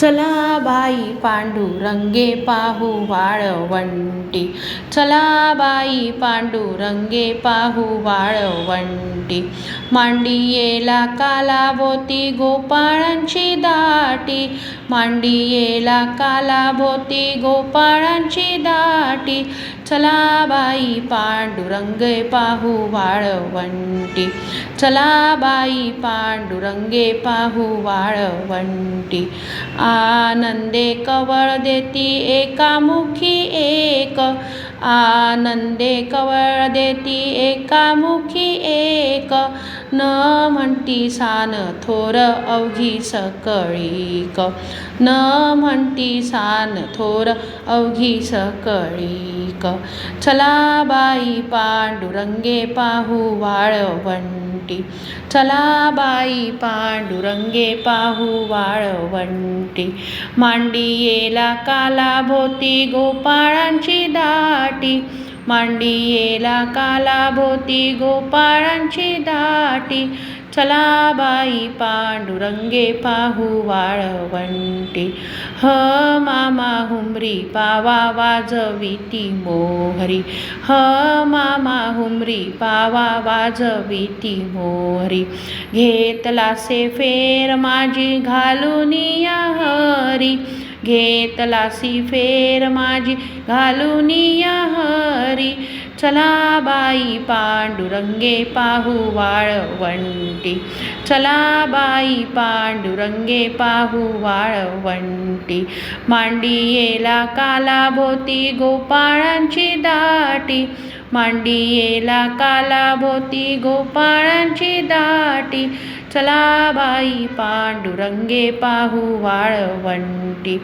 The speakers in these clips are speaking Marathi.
चला बाई पांडुरंगे पाहू वाळवंटी चला बाई पांडुरंगे पाहू वाळवंटी मांडियेला कालाभोवती गोपाळांची दाटी? मांडियेला कालाभोवती गोपाळांची दाटी? चला बाई पांडुरंगे पाहू वाळवंटी चला बाई पांडुरंगे पाहू वाळवंटी आनंदे कवळ देती एकामुखी एक. आनंदे कवळ देती एकामुखी एक. न म्हणती सान थोर अवघी सकळीक न म्हणती सान थोर अवघी सकळीक चला बाई पांडुरंगे पाहू वाळवंटी चला बाई पांडुरंगे पाहू वाळवंटी मांडियेला कालाभोवती गोपाळांची दाटी. मांडियेला कालाभोवती गोपाळांची दाटी. चला बाई पांडुरंगे पाहू वाळवंटी. ह मामा हुमरी पावा वाजविती मोहरी. ह मामा हुमरी पावा वाजविती मोहरी. घेतलासे फेर माझी घालून या हरी. घेतलासी फेर माझी. घालून या हरी. चला बाई पांडुरंगे पाहू वाळवंटी चला बाई पांडुरंगे पाहू वाळवंटी मांडियेला कालाभोवती गोपाळांची दाटी. मांडियेला कालाभोवती गोपाळांची दाटी. चला बाई पांडुरंगे पाहू वाळवंटी.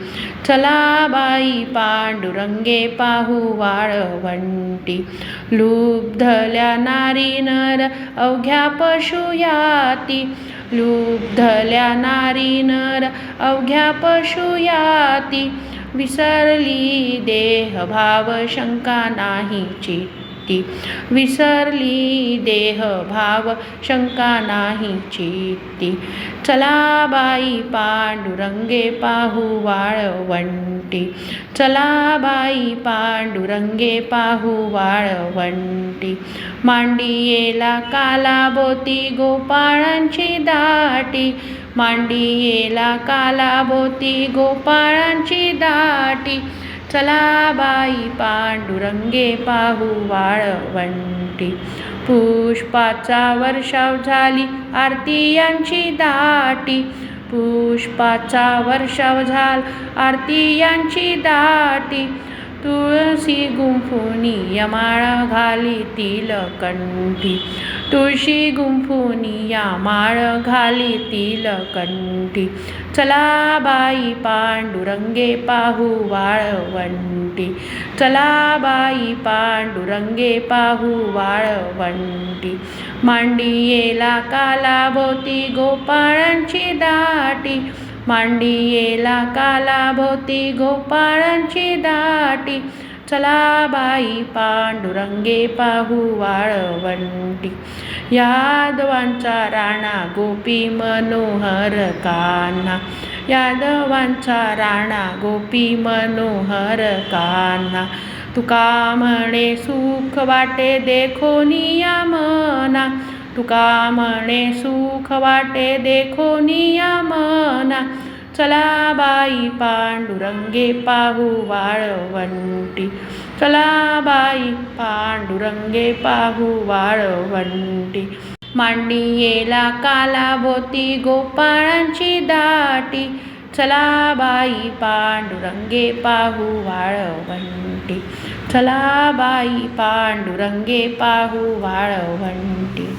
चला बाई पांडुरंगे पाहू वाळवंटी. लुब्धल्या नारी नर अवघ्या पशुयाती लुब्धल्या नारी नर अवघ्या पशुयाती विसरली देह भाव शंका नाही चित्त. विसरली देह भाव शंका नाही चित्ती. चला बाई पांडुरंगे पाहू वाळवंटी. चला बाई पांडुरंगे पाहू वाळवंटी. मांडियेला कालाबोती गोपाळांची दाटी. मांडियेला कालाबोती गोपाळांची दाटी. चला बाई पांडुरंगे पाहू वाळवंटी पुष्पाचा वर्षाव झाली आरती यांची दाटी. पुष्पाचा वर्षाव झाल आरती यांची दाटी. तुळशी गुंफुनी यमाळ घाली तिल कंठी. तुळशी गुंफुनी या घाली तिल कंठी. चला बाई पांडुरंगे पाहू वाळवंटी. चला बाई पांडुरंगे पाहू वाळवंटी. मांडियेला कालाभोवती गोपाळांची दाटी. मांडियेला कालाभोवती गोपाळांची दाटी. चला बाई पांडुरंगे पाहू वाळवंटी. यादवांचा राणा गोपी मनोहर कान्हा. यादवांचा राणा गोपी मनोहर कान्हा. तुका म्हणे सुख वाटे देखो निया मना तुका म्हणे सुख वाटे देखोनिया मना. चला बाई पांडुरंगे पाहू वाळवंटी. चला बाई पांडुरंगे पाहू वाळवंटी. मांडियेला कालाभोवती गोपाळांची दाटी. चला बाई पांडुरंगे पाहू वाळवंटी. चला बाई पांडुरंगे पाहू वाळवंटी.